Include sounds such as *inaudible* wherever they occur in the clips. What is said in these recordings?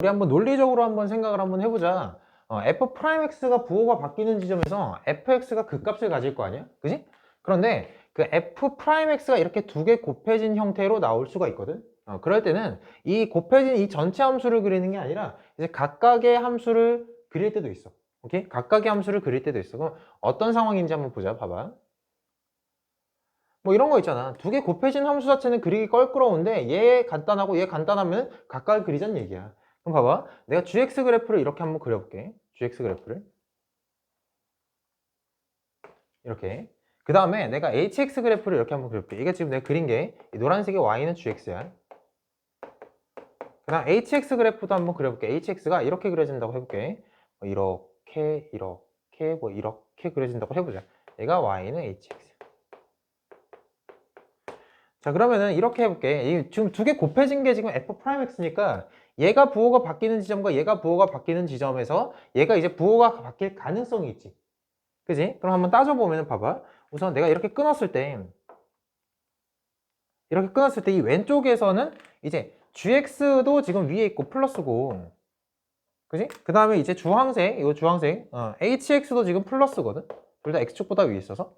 우리 한번 논리적으로 한번 생각을 한번 해보자. 어, f 프라임 x가 부호가 바뀌는 지점에서 fx가 그 값을 가질 거 아니야? 그지? 그런데 그 f 프라임 x가 이렇게 두 개 곱해진 형태로 나올 수가 있거든. 어, 그럴 때는 이 곱해진 이 전체 함수를 그리는 게 아니라 이제 각각의 함수를 그릴 때도 있어. 오케이? 각각의 함수를 그릴 때도 있어. 그럼 어떤 상황인지 한번 보자. 봐봐. 뭐 이런 거 있잖아. 두 개 곱해진 함수 자체는 그리기 껄끄러운데 얘 간단하고 얘 간단하면 각각을 그리자는 얘기야. 그럼 봐봐. 내가 gx 그래프를 이렇게 한번 그려볼게. gx 그래프를. 이렇게. 그 다음에 내가 hx 그래프를 이렇게 한번 그려볼게. 이게 지금 내가 그린 게이 노란색의 y는 gx야. 그 다음 hx 그래프도 한번 그려볼게. hx가 이렇게 그려진다고 해볼게. 뭐 이렇게, 이렇게, 뭐 이렇게 그려진다고 해보자. 얘가 y는 hx. 자 그러면은 이렇게 해볼게. 이 지금 두 개 곱해진 게 지금 f 프라임 x니까 얘가 부호가 바뀌는 지점과 얘가 부호가 바뀌는 지점에서 얘가 이제 부호가 바뀔 가능성이 있지. 그지? 그럼 한번 따져보면 봐봐. 우선 내가 이렇게 끊었을 때 이렇게 끊었을 때 이 왼쪽에서는 이제 gx도 지금 위에 있고 플러스고 그지? 그 다음에 이제 주황색 이거 주황색 어, hx도 지금 플러스거든. 둘 다 x축보다 위에 있어서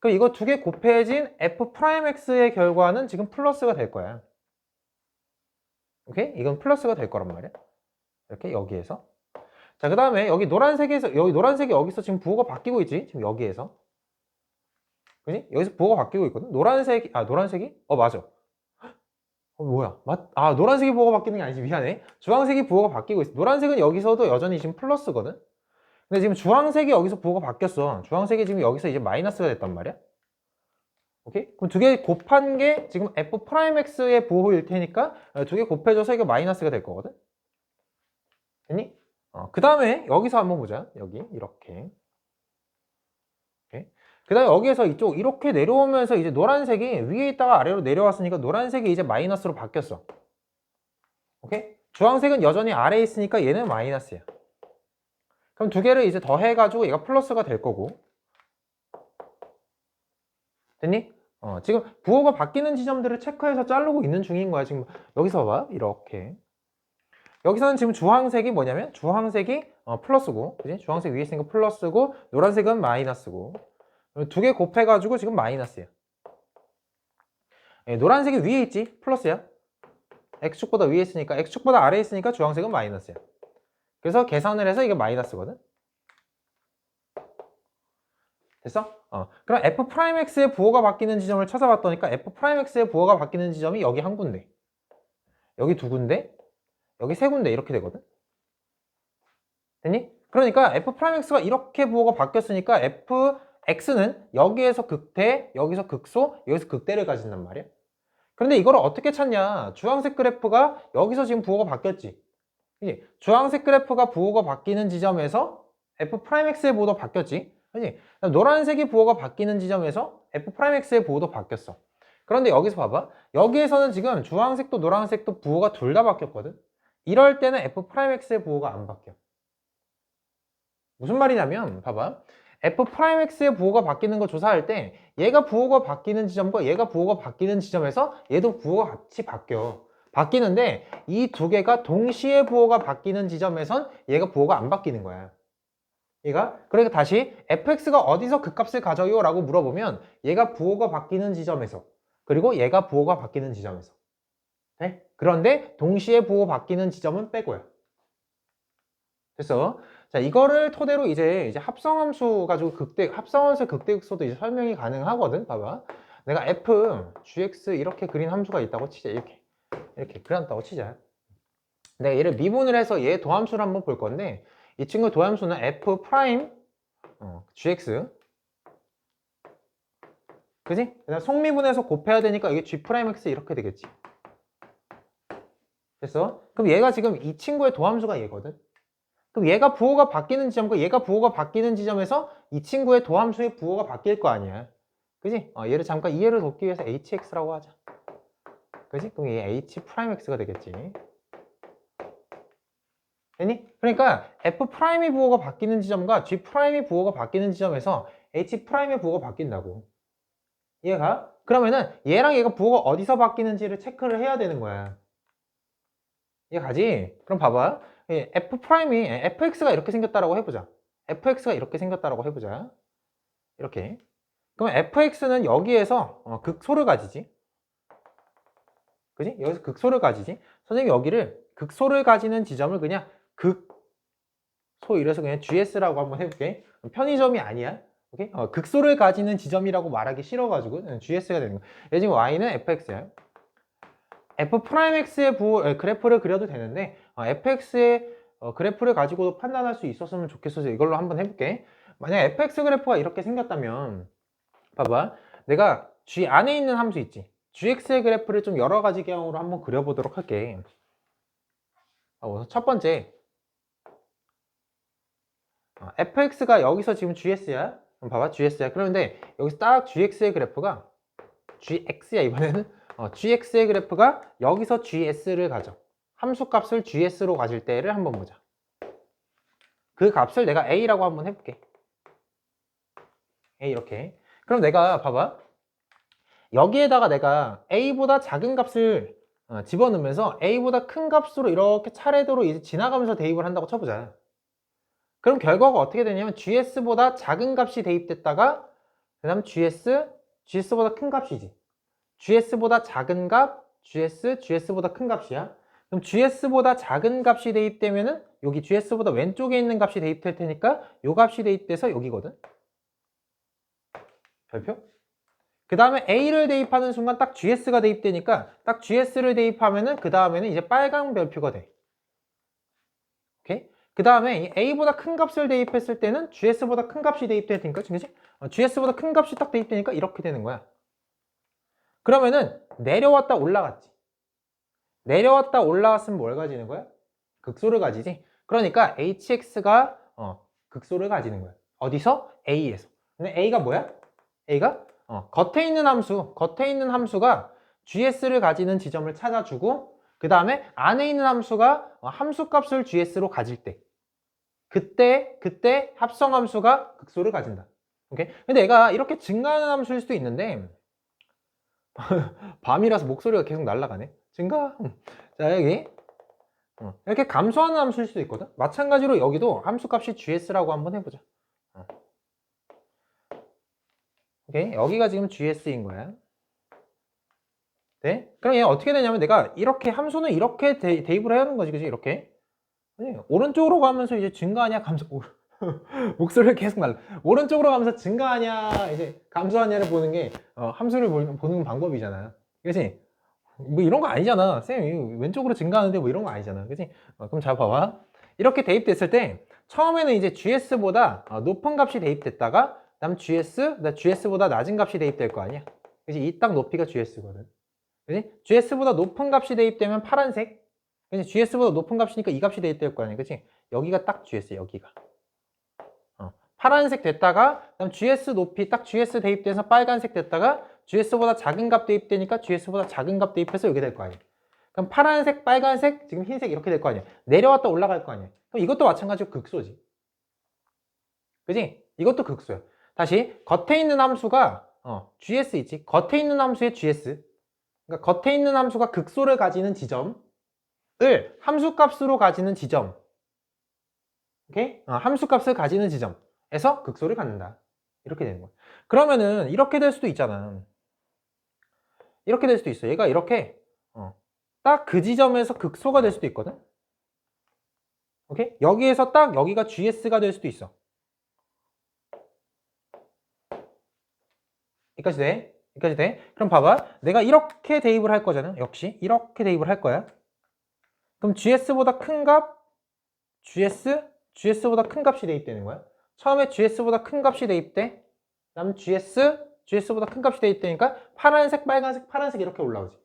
그럼 이거 두 개 곱해진 f 프라임 x의 결과는 지금 플러스가 될 거야. 오케이? 이건 플러스가 될 거란 말이야. 이렇게 여기에서. 자, 그 다음에 여기 노란색에서, 여기 노란색이 여기서 지금 부호가 바뀌고 있지? 지금 여기에서. 그지? 여기서 부호가 바뀌고 있거든? 노란색이, 아, 노란색이? 어, 맞아. 어, 뭐야? 맞, 아, 노란색이 부호가 바뀌는 게 아니지. 미안해. 주황색이 부호가 바뀌고 있어. 노란색은 여기서도 여전히 지금 플러스거든? 근데 지금 주황색이 여기서 부호가 바뀌었어. 주황색이 지금 여기서 이제 마이너스가 됐단 말이야. 오케이? 그럼 두 개 곱한 게 지금 f 프라임 x의 부호일 테니까 두 개 곱해줘서 이게 마이너스가 될 거거든. 됐니? 어, 그 다음에 여기서 한번 보자. 여기 이렇게. 그 다음에 여기에서 이쪽 이렇게 내려오면서 이제 노란색이 위에 있다가 아래로 내려왔으니까 노란색이 이제 마이너스로 바뀌었어. 오케이? 주황색은 여전히 아래에 있으니까 얘는 마이너스야. 그럼 두 개를 이제 더해가지고 얘가 플러스가 될 거고. 됐니? 어, 지금 부호가 바뀌는 지점들을 체크해서 자르고 있는 중인 거야. 지금 여기서 봐. 이렇게. 여기서는 지금 주황색이 뭐냐면 주황색이 어, 플러스고, 그지? 주황색 위에 있으니까 플러스고, 노란색은 마이너스고. 두 개 곱해가지고 지금 마이너스야. 예, 노란색이 위에 있지? 플러스야. x축보다 위에 있으니까, x축보다 아래에 있으니까 주황색은 마이너스야. 그래서 계산을 해서 이게 마이너스거든. 됐어? 어. 그럼 f 프라임 x의 부호가 바뀌는 지점을 찾아봤더니까 f 프라임 x의 부호가 바뀌는 지점이 여기 한 군데, 여기 두 군데, 여기 세 군데 이렇게 되거든. 됐니? 그러니까 f 프라임 x가 이렇게 부호가 바뀌었으니까 f x는 여기에서 극대, 여기서 극소, 여기서 극대를 가진단 말이야. 그런데 이걸 어떻게 찾냐? 주황색 그래프가 여기서 지금 부호가 바뀌었지. 주황색 그래프가 부호가 바뀌는 지점에서 f 프라임 x의 부호도 바뀌었지. 그지? 노란색이 부호가 바뀌는 지점에서 f 프라임 x의 부호도 바뀌었어. 그런데 여기서 봐봐. 여기에서는 지금 주황색도 노란색도 부호가 둘 다 바뀌었거든. 이럴 때는 f 프라임 x의 부호가 안 바뀌어. 무슨 말이냐면 봐봐. f 프라임 x의 부호가 바뀌는 거 조사할 때 얘가 부호가 바뀌는 지점과 얘가 부호가 바뀌는 지점에서 얘도 부호가 같이 바뀌어. 바뀌는데 이 두 개가 동시에 부호가 바뀌는 지점에선 얘가 부호가 안 바뀌는 거야. 얘가 그러니까 다시 fx가 어디서 그 값을 가져요? 라고 물어보면 얘가 부호가 바뀌는 지점에서 그리고 얘가 부호가 바뀌는 지점에서 네? 그런데 동시에 부호 바뀌는 지점은 빼고요. 됐어? 자 이거를 토대로 이제 이제 합성함수 가지고 극대 합성함수의 극대극소도 이제 설명이 가능하거든. 봐봐. 내가 f gx 이렇게 그린 함수가 있다고 치자 이렇게 이렇게 그려놨다고 치자. 내가 얘를 미분을 해서 얘 도함수를 한번 볼 건데 이 친구 도함수는 f 프라임 어, gx 그지? 그다음 속미분해서 곱해야 되니까 이게 g 프라임 x 이렇게 되겠지. 됐어? 그럼 얘가 지금 이 친구의 도함수가 얘거든. 그럼 얘가 부호가 바뀌는 지점과 얘가 부호가 바뀌는 지점에서 이 친구의 도함수의 부호가 바뀔 거 아니야. 그지? 어, 얘를 잠깐 이해를 돕기 위해서 hx라고 하자. 그지? 그럼 얘 h 프라임 x가 되겠지. 됐니? 그러니까 f 프라임의 부호가 바뀌는 지점과 g 프라임의 부호가 바뀌는 지점에서 h 프라임의 부호가 바뀐다고. 이해가? 그러면은 얘랑 얘가 부호가 어디서 바뀌는지를 체크를 해야 되는 거야. 이해 가지? 그럼 봐봐. 이 f 프라임이 fx가 이렇게 생겼다라고 해보자. fx가 이렇게 생겼다라고 해보자. 이렇게. 그럼 fx는 여기에서 어, 극소를 가지지. 그지? 여기서 극소를 가지지. 선생님이 여기를 극소를 가지는 지점을 그냥 극소 이래서 그냥 gs라고 한번 해볼게. 편의점이 아니야. 오케이? 어, 극소를 가지는 지점이라고 말하기 싫어가지고 gs가 되는 거야. 얘 지금 y는 fx야. f'x의 부, 에, 그래프를 그려도 되는데 어, fx의 어, 그래프를 가지고도 판단할 수 있었으면 좋겠어서 이걸로 한번 해볼게. 만약 fx 그래프가 이렇게 생겼다면 봐봐. 내가 g 안에 있는 함수 있지. gx의 그래프를 좀 여러 가지 경우로 한번 그려보도록 할게. 어, 첫 번째 어, fx가 여기서 지금 gs야. 그럼 봐봐 gs야. 그런데 여기서 딱 gx의 그래프가 gx야 이번에는 어, gx의 그래프가 여기서 gs를 가져. 함수 값을 gs로 가질 때를 한번 보자. 그 값을 내가 a라고 한번 해볼게. a 이렇게. 그럼 내가 봐봐. 여기에다가 내가 a보다 작은 값을 어, 집어넣으면서 a보다 큰 값으로 이렇게 차례대로 이제 지나가면서 대입을 한다고 쳐보자. 그럼 결과가 어떻게 되냐면 gs보다 작은 값이 대입됐다가 그 다음 gs, gs보다 큰 값이지. gs보다 작은 값, gs, gs보다 큰 값이야. 그럼 gs보다 작은 값이 대입되면은 여기 gs보다 왼쪽에 있는 값이 대입될 테니까 요 값이 대입돼서 여기거든. 별표? 그 다음에 a를 대입하는 순간 딱 gs가 대입되니까 딱 gs를 대입하면은 그 다음에는 이제 빨간 별표가 돼. 오케이? 그 다음에 이 a보다 큰 값을 대입했을 때는 gs보다 큰 값이 대입될 테니까, 그치? 어, gs보다 큰 값이 딱 대입되니까 이렇게 되는 거야. 그러면은 내려왔다 올라갔지. 내려왔다 올라왔으면 뭘 가지는 거야? 극소를 가지지. 그러니까 hx가 어, 극소를 가지는 거야. 어디서? a에서. 근데 a가 뭐야? a가 어, 겉에 있는 함수, 겉에 있는 함수가 gs를 가지는 지점을 찾아주고 그 다음에 안에 있는 함수가 어, 함수값을 gs로 가질 때 그때 그때 합성 함수가 극소를 가진다. 오케이? 근데 얘가 이렇게 증가하는 함수일 수도 있는데 *laughs* 밤이라서 목소리가 계속 날아가네. 증가. 자 여기 어, 이렇게 감소하는 함수일 수도 있거든. 마찬가지로 여기도 함수값이 gs라고 한번 해보자. 어. 오케이 여기가 지금 gs인 거야. 네? 그럼 얘 어떻게 되냐면 내가 이렇게 함수는 이렇게 대, 입을 해야 하는 거지, 그지? 이렇게. 아니, 오른쪽으로 가면서 이제 증가하냐 감소 오, *laughs* 목소리가 계속 날라. 오른쪽으로 가면서 증가하냐 이제 감소하냐를 보는 게 어, 함수를 보는, 보는 방법이잖아. 그지? 뭐 이런 거 아니잖아. 쌤, 왼쪽으로 증가하는데 뭐 이런 거 아니잖아. 그지? 어, 그럼 잘 봐봐. 이렇게 대입됐을 때 처음에는 이제 GS보다 어, 높은 값이 대입됐다가 다음 GS, 나 GS보다 낮은 값이 대입될 거 아니야. 그지? 이딱 높이가 GS거든. 그지? GS보다 높은 값이 대입되면 파란색. 그지? GS보다 높은 값이니까 이 값이 대입될 거 아니야. 그지? 여기가 딱 GS, 여기가. 어, 파란색 됐다가 그다음 GS 높이 딱 GS 대입돼서 빨간색 됐다가 GS보다 작은 값 대입되니까 GS보다 작은 값 대입해서 여기 될 거 아니야. 그럼 파란색, 빨간색, 지금 흰색 이렇게 될 거 아니야. 내려왔다 올라갈 거 아니야. 그럼 이것도 마찬가지로 극소지. 그지? 이것도 극소야. 다시 겉에 있는 함수가 어, GS 있지. 겉에 있는 함수의 GS. 그러니까 겉에 있는 함수가 극소를 가지는 지점 을 함수값으로 가지는 지점. 오케이? 어, 함수값을 가지는 지점에서 극소를 갖는다. 이렇게 되는 거야. 그러면은 이렇게 될 수도 있잖아. 이렇게 될 수도 있어. 얘가 이렇게 어, 딱 그 지점에서 극소가 될 수도 있거든. 오케이? 여기에서 딱 여기가 GS가 될 수도 있어. 여기까지 돼? 여기까지 돼? 그럼 봐봐. 내가 이렇게 대입을 할 거잖아. 역시 이렇게 대입을 할 거야. 그럼 GS보다 큰 값, GS, GS보다 큰 값이 대입되는 거야. 처음에 GS보다 큰 값이 대입돼. 그다음 GS, GS보다 큰 값이 대입되니까 파란색, 빨간색, 파란색 이렇게 올라오지.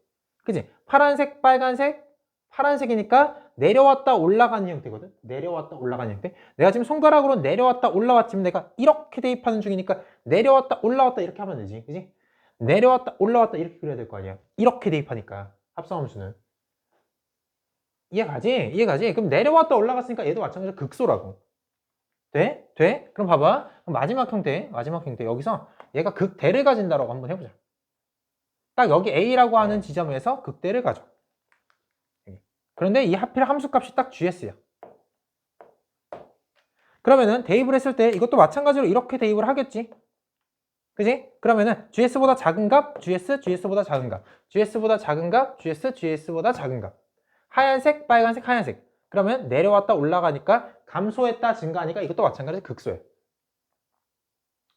그지? 파란색, 빨간색, 파란색이니까 내려왔다 올라가는 형태거든. 내려왔다 올라가는 형태. 내가 지금 손가락으로 내려왔다 올라왔지만 내가 이렇게 대입하는 중이니까 내려왔다 올라왔다 이렇게 하면 되지. 그지? 내려왔다 올라왔다 이렇게 그려야 될 거 아니야. 이렇게 대입하니까 합성함수는. 이해가지? 이해가지? 그럼 내려왔다 올라갔으니까 얘도 마찬가지로 극소라고. 돼? 돼? 그럼 봐봐. 그럼 마지막 형태, 마지막 형태. 여기서 얘가 극대를 가진다라고 한번 해보자. 딱 여기 A라고 하는 지점에서 극대를 가져. 그런데 이 하필 함수값이 딱 GS야. 그러면은 대입을 했을 때 이것도 마찬가지로 이렇게 대입을 하겠지. 그지? 그러면은 GS보다 작은 값, GS, GS보다 작은 값, GS보다 작은 값, GS, GS보다 작은 값. 하얀색, 빨간색, 하얀색. 그러면 내려왔다 올라가니까 감소했다 증가하니까 이것도 마찬가지로 극소예요.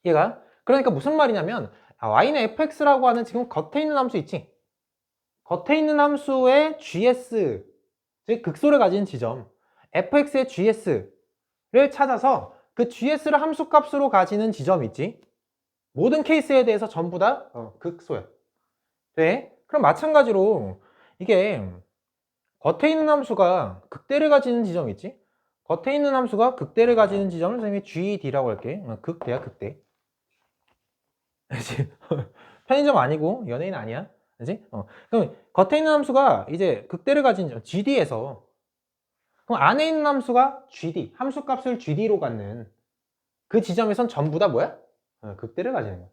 얘가 그러니까 무슨 말이냐면 아, y는 fx라고 하는 지금 겉에 있는 함수 있지? 겉에 있는 함수의 gs 즉 극소를 가진 지점 fx의 gs를 찾아서 그 gs를 함수값으로 가지는 지점 있지? 모든 케이스에 대해서 전부 다 어, 극소야. 네? 그럼 마찬가지로 이게 겉에 있는 함수가 극대를 가지는 지점 있지? 겉에 있는 함수가 극대를 가지는 지점을 선생님이 GD라고 할게. 어, 극대야, 극대. *laughs* 편의점 아니고 연예인 아니야. 그지? 어. 그럼 겉에 있는 함수가 이제 극대를 가진 지점, GD에서 그럼 안에 있는 함수가 GD, 함수 값을 GD로 갖는 그 지점에선 전부 다 뭐야? 어, 극대를 가지는 거야.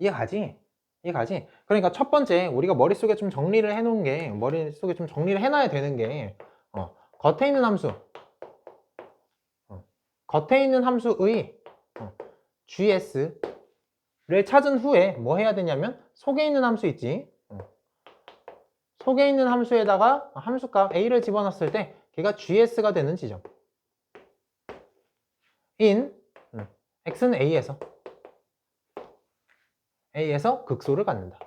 이해 가지? 이해가지? 그러니까 첫 번째 우리가 머릿속에 좀 정리를 해놓은 게 머릿속에 좀 정리를 해놔야 되는 게 어, 겉에 있는 함수. 어, 겉에 있는 함수의 어, GS를 찾은 후에 뭐 해야 되냐면 속에 있는 함수 있지? 어, 속에 있는 함수에다가 함수값 A를 집어넣었을 때 걔가 GS가 되는 지점. in 음, X는 A에서 A에서 극소를 갖는다.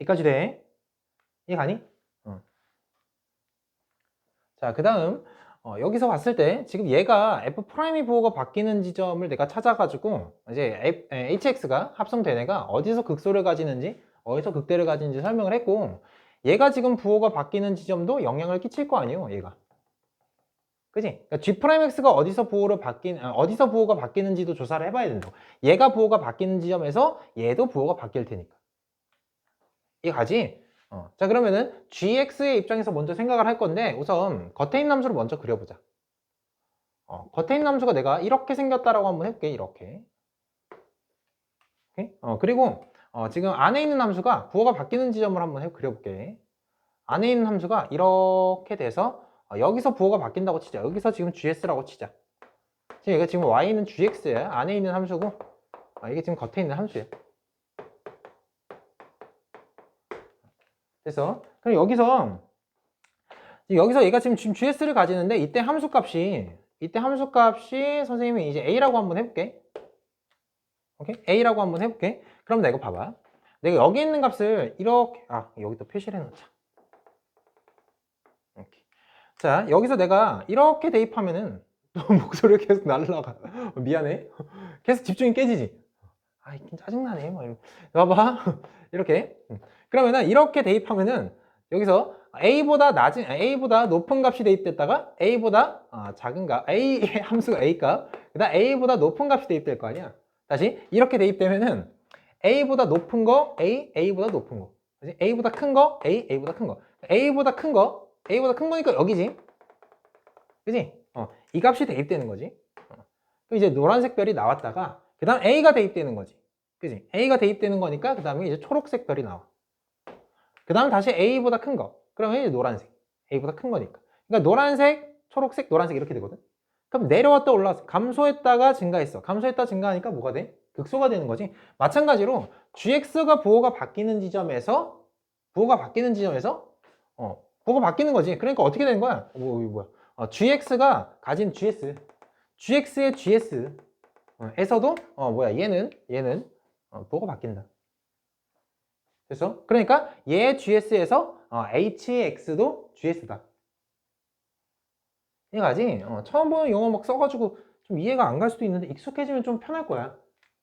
여기까지 돼. 이해가니? 어. 자, 그 다음 어, 여기서 봤을 때 지금 얘가 F 프라임이 부호가 바뀌는 지점을 내가 찾아가지고 이제 F, 에, HX가 합성된 애가 어디서 극소를 가지는지 어디서 극대를 가지는지 설명을 했고 얘가 지금 부호가 바뀌는 지점도 영향을 끼칠 거 아니에요 얘가 그지? 그러니까 G 프라임 X가 어디서 부호로 바뀐 아, 어디서 부호가 바뀌는지도 조사를 해봐야 된다고. 얘가 부호가 바뀌는 지점에서 얘도 부호가 바뀔 테니까. 이 가지. 어. 자 그러면은 GX의 입장에서 먼저 생각을 할 건데 우선 겉에 있는 함수를 먼저 그려보자. 어, 겉에 있는 함수가 내가 이렇게 생겼다라고 한번 해볼게. 이렇게. 오케이? 어, 그리고 어, 지금 안에 있는 함수가 부호가 바뀌는 지점을 한번 해 그려볼게. 안에 있는 함수가 이렇게 돼서 어, 여기서 부호가 바뀐다고 치자. 여기서 지금 GS라고 치자. 지금 이거 지금 Y는 GX야. 안에 있는 함수고, 아, 이게 지금 겉에 있는 함수야. 그래서, 그럼 여기서, 여기서 얘가 지금 GS를 가지는데, 이때 함수 값이, 이때 함수 값이 선생님이 이제 A라고 한번 해볼게. 오케이? A라고 한번 해볼게. 그럼 내가 봐봐. 내가 여기 있는 값을 이렇게, 아, 여기다 표시를 해놓자. 자, 여기서 내가 이렇게 대입하면은 또 *laughs* 목소리가 계속 날라가. 미안해. 계속 집중이 깨지지. 아, 이긴 짜증나네. 뭐 이러면. 봐봐. *laughs* 이렇게. 그러면은 이렇게 대입하면은 여기서 A보다 낮은, A보다 높은 값이 대입됐다가 A보다 아, 작은 값, A *laughs* 함수가 A 값, 그 다음 A보다 높은 값이 대입될 거 아니야. 다시 이렇게 대입되면은 A보다 높은 거, A, A보다 높은 거. 그치? A보다 큰 거, A, A보다 큰 거. A보다 큰 거, A보다 큰 거니까 여기지. 그지? 어, 이 값이 대입되는 거지. 어. 그럼 이제 노란색 별이 나왔다가, 그 다음 A가 대입되는 거지. 그지? A가 대입되는 거니까, 그 다음에 이제 초록색 별이 나와. 그 다음 다시 A보다 큰 거. 그러면 이제 노란색. A보다 큰 거니까. 그러니까 노란색, 초록색, 노란색 이렇게 되거든. 그럼 내려왔다 올라왔어. 감소했다가 증가했어. 감소했다 증가하니까 뭐가 돼? 극소가 되는 거지. 마찬가지로 GX가 부호가 바뀌는 지점에서 부호가 바뀌는 지점에서 어, 부호가 바뀌는 거지. 그러니까 어떻게 되는 거야? 뭐, 이거 뭐야? 어, GX가 가진 GS, GX의 GS 어, 에서도 어, 뭐야? 얘는 얘는 어, 부호가 바뀐다. 그래서 그러니까 얘 GS에서 어, HX도 GS다. 이해가지? 어, 처음 보는 용어 막 써가지고 좀 이해가 안 갈 수도 있는데 익숙해지면 좀 편할 거야.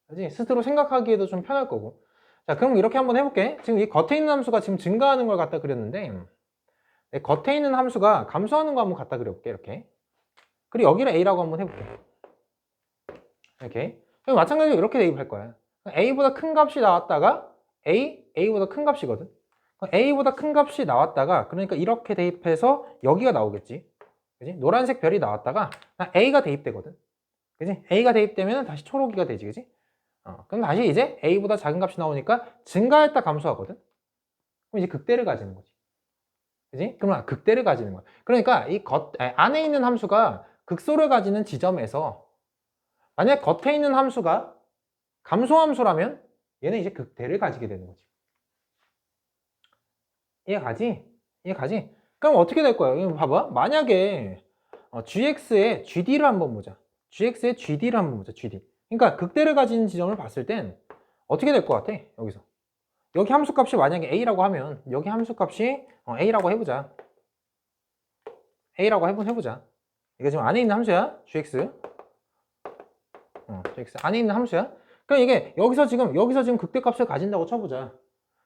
그지? 스스로 생각하기에도 좀 편할 거고. 자, 그럼 이렇게 한번 해볼게. 지금 이 겉에 있는 함수가 지금 증가하는 걸 갖다 그렸는데 네, 겉에 있는 함수가 감소하는 거 한번 갖다 그려볼게. 이렇게. 그리고 여기를 A라고 한번 해볼게. 이렇게. 그럼 마찬가지로 이렇게 대입할 거야. A보다 큰 값이 나왔다가 A, A보다 큰 값이거든. A보다 큰 값이 나왔다가 그러니까 이렇게 대입해서 여기가 나오겠지. 그지? 노란색 별이 나왔다가 A가 대입되거든. 그지? A가 대입되면 다시 초록이가 되지. 그지? 어, 그럼 다시 이제 a보다 작은 값이 나오니까 증가했다 감소하거든. 그럼 이제 극대를 가지는 거지. 그지? 그러면 극대를 가지는 거야. 그러니까 이 겉, 아, 안에 있는 함수가 극소를 가지는 지점에서 만약 겉에 있는 함수가 감소함수라면 얘는 이제 극대를 가지게 되는 거지. 이해 가지? 이해 가지? 그럼 어떻게 될 거야? 이거 봐봐. 만약에 어, gx의 gd를 한번 보자. gx의 gd를 한번 보자. gd. 그러니까 극대를 가진 지점을 봤을 땐 어떻게 될 것 같아? 여기서. 여기 함수값이 만약에 a라고 하면 여기 함수값이 어, a라고 해보자. a라고 해보, 해보자. 이거 지금 안에 있는 함수야. gx. 어, gx 안에 있는 함수야. 그럼 이게 여기서 지금 여기서 지금 극대값을 가진다고 쳐보자.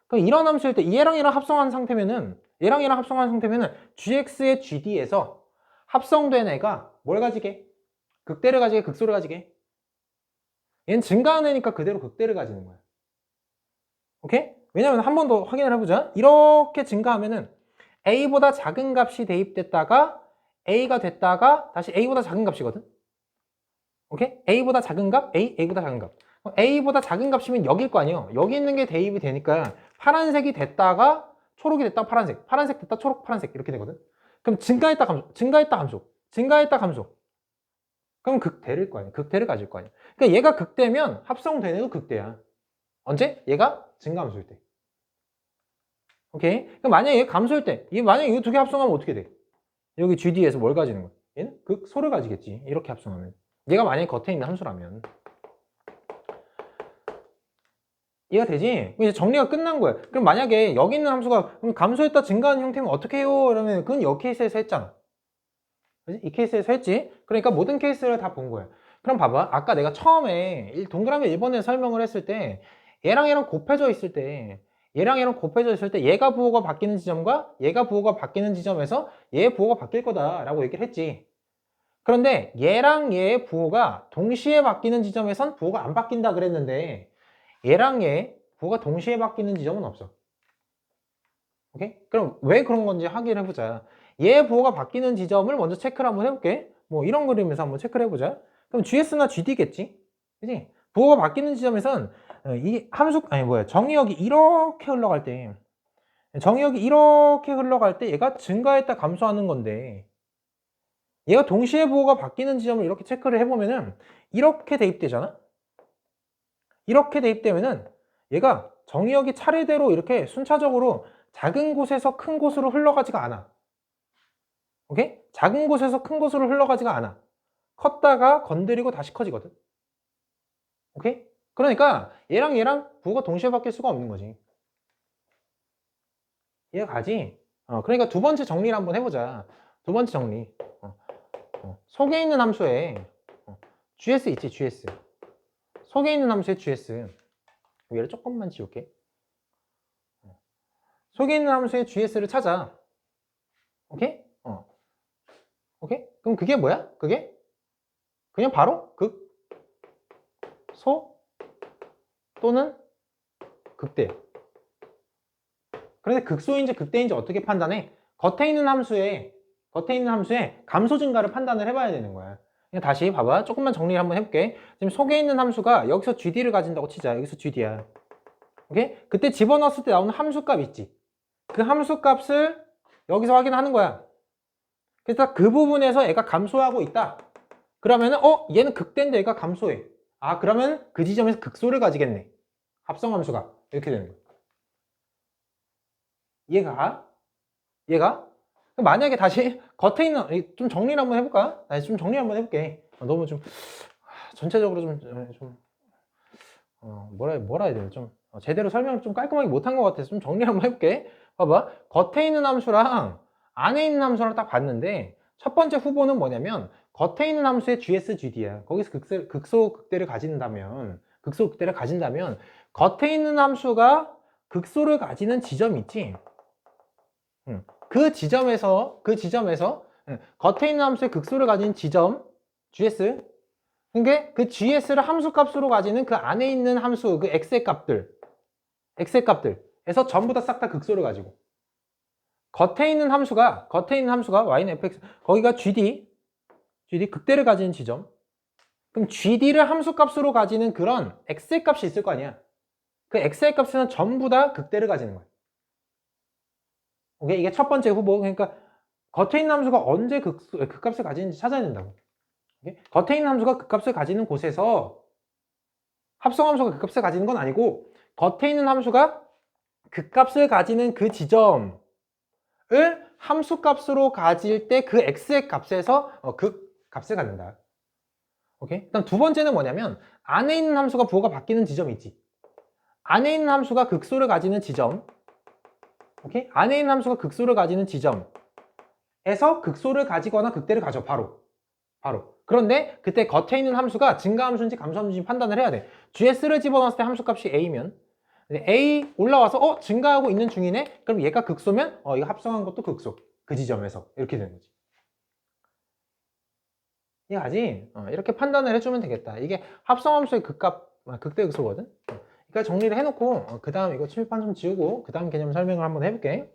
그럼 이런 함수일 때 얘랑 얘랑 합성한 상태면은 얘랑 얘랑 합성한 상태면은 gx의 gd에서 합성된 애가 뭘 가지게? 극대를 가지게, 극소를 가지게. 얘는 증가하는 애니까 그대로 극대를 가지는 거야. 오케이? 왜냐면 한 번 더 확인을 해보자. 이렇게 증가하면은 a보다 작은 값이 대입됐다가 a가 됐다가 다시 a보다 작은 값이거든. 오케이? a보다 작은 값, a, a보다 작은 값. 어, a보다 작은 값이면 여기일 거 아니에요. 여기 있는 게 대입이 되니까 파란색이 됐다가 초록이 됐다 파란색, 파란색 됐다 초록, 파란색 이렇게 되거든. 그럼 증가했다 감소, 증가했다 감소, 증가했다 감소. 그럼 극대를 거 아니야. 극대를 가질 거 아니야. 그러니까 얘가 극대면 합성된 애도 극대야. 언제? 얘가 증가함수일 때. 오케이? 그럼 만약에 얘 감소일 때, 얘 만약에 이거 두개 합성하면 어떻게 돼? 여기 GD에서 뭘 가지는 거야? 얘는 극소를 가지겠지. 이렇게 합성하면. 얘가 만약에 겉에 있는 함수라면. 이해가 되지? 이제 정리가 끝난 거야. 그럼 만약에 여기 있는 함수가 감소했다 증가하는 형태면 어떻게 해요? 그러면 그건 여 케이스에서 했잖아. 그지? 이 케이스에서 했지? 그러니까 모든 케이스를 다 본 거야. 그럼 봐봐. 아까 내가 처음에 일- 동그라미 1번에 설명을 했을 때 얘랑 얘랑 곱해져 있을 때 얘랑 얘랑 곱해져 있을 때 얘가 부호가 바뀌는 지점과 얘가 부호가 바뀌는 지점에서 얘 부호가 바뀔 거다라고 얘기를 했지. 그런데 얘랑 얘의 부호가 동시에 바뀌는 지점에선 부호가 안 바뀐다 그랬는데 얘랑 얘 부호가 동시에 바뀌는 지점은 없어. 오케이? 그럼 왜 그런 건지 확인을 해보자. 얘 부호가 바뀌는 지점을 먼저 체크를 한번 해볼게. 뭐 이런 그림에서 한번 체크를 해보자. 그럼 GS나 GD겠지? 그지? 부호가 바뀌는 지점에선 어, 이 함수, 아니 뭐야, 정의역이 이렇게 흘러갈 때, 정의역이 이렇게 흘러갈 때 얘가 증가했다 감소하는 건데, 얘가 동시에 부호가 바뀌는 지점을 이렇게 체크를 해보면은 이렇게 대입되잖아? 이렇게 대입되면은 얘가 정의역이 차례대로 이렇게 순차적으로 작은 곳에서 큰 곳으로 흘러가지가 않아. 오케이? 작은 곳에서 큰 곳으로 흘러가지가 않아. 컸다가 건드리고 다시 커지거든. 오케이? 그러니까 얘랑 얘랑 부호가 동시에 바뀔 수가 없는 거지. 이해가 가지? 어, 그러니까 두 번째 정리를 한번 해보자. 두 번째 정리. 어, 어, 속에 있는 함수에 어, GS 있지, GS. 속에 있는 함수의 GS. 얘를 조금만 지울게. 어. 속에 있는 함수의 GS를 찾아. 오케이? 어. 오케이? 그럼 그게 뭐야? 그게? 그냥 바로 극, 소, 또는 극대. 그런데 극소인지 극대인지 어떻게 판단해? 겉에 있는 함수에 겉에 있는 함수에 감소 증가를 판단을 해봐야 되는 거야. 다시 봐봐. 조금만 정리를 한번 해볼게. 지금 속에 있는 함수가 여기서 GD를 가진다고 치자. 여기서 GD야. 오케이? 그때 집어넣었을 때 나오는 함수값 있지. 그 함수값을 여기서 확인하는 거야. 그래서 그 부분에서 애가 감소하고 있다. 그러면은 어 얘는 극대인데 얘가 감소해. 아 그러면 그 지점에서 극소를 가지겠네. 합성함수가 이렇게 되는 거야. 얘가 얘가 만약에 다시 겉에 있는 이- 좀 정리를 한번 해볼까? 다시 좀 정리 한번 해볼게. 어, 너무 좀 하, 전체적으로 좀 좀 어, 뭐라 뭐라 해야 되나 좀 어, 제대로 설명을 좀 깔끔하게 못한 것 같아서 좀 정리 한번 해볼게. 봐봐 겉에 있는 함수랑 안에 있는 함수랑 딱 봤는데 첫 번째 후보는 뭐냐면 겉에 있는 함수의 GS, GD야. 거기서 극소, 극소 극대를 가진다면 극소 극대를 가진다면 겉에 있는 함수가 극소를 가지는 지점이 있지. 음, 그 지점에서 그 지점에서 음, 겉에 있는 함수의 극소를 가진 지점 GS 그게 그 GS를 함수 값으로 가지는 그 안에 있는 함수 그 x의 값들 x의 값들에서 전부 다 싹 다 극소를 가지고 겉에 있는 함수가 겉에 있는 함수가 y는 fx 거기가 gd gd 극대를 가진 지점 그럼 GD를 함수값으로 가지는 그런 x의 값이 있을 거 아니야. 그 x의 값은 전부 다 극대를 가지는 거야. 오케이? 이게 첫 번째 후보. 그러니까 겉에 있는 함수가 언제 극, 극값을 가지는지 찾아야 된다고. 오케이? 겉에 있는 함수가 극값을 가지는 곳에서 합성함수가 극값을 가지는 건 아니고 겉에 있는 함수가 극값을 가지는 그 지점을 함수값으로 가질 때 그 x의 값에서 어, 극 값을 갖는다. 오케이? 일단 두 번째는 뭐냐면 안에 있는 함수가 부호가 바뀌는 지점이 있지. 안에 있는 함수가 극소를 가지는 지점. 오케이? 안에 있는 함수가 극소를 가지는 지점에서 극소를 가지거나 극대를 가져 바로. 바로. 그런데 그때 겉에 있는 함수가 증가함수인지 감소함수인지 판단을 해야 돼. GS를 집어넣었을 때 함수값이 A면 A 올라와서 어 증가하고 있는 중이네. 그럼 얘가 극소면 어 이거 합성한 것도 극소. 그 지점에서 이렇게 되는 거지. 이해가지? 어, 이렇게 판단을 해주면 되겠다. 이게 합성함수의 극값 아, 극대 극소거든. 그러니까 정리를 해놓고 그 다음 이거 침입한 좀 지우고 그 다음 개념 설명을 한번 해볼게.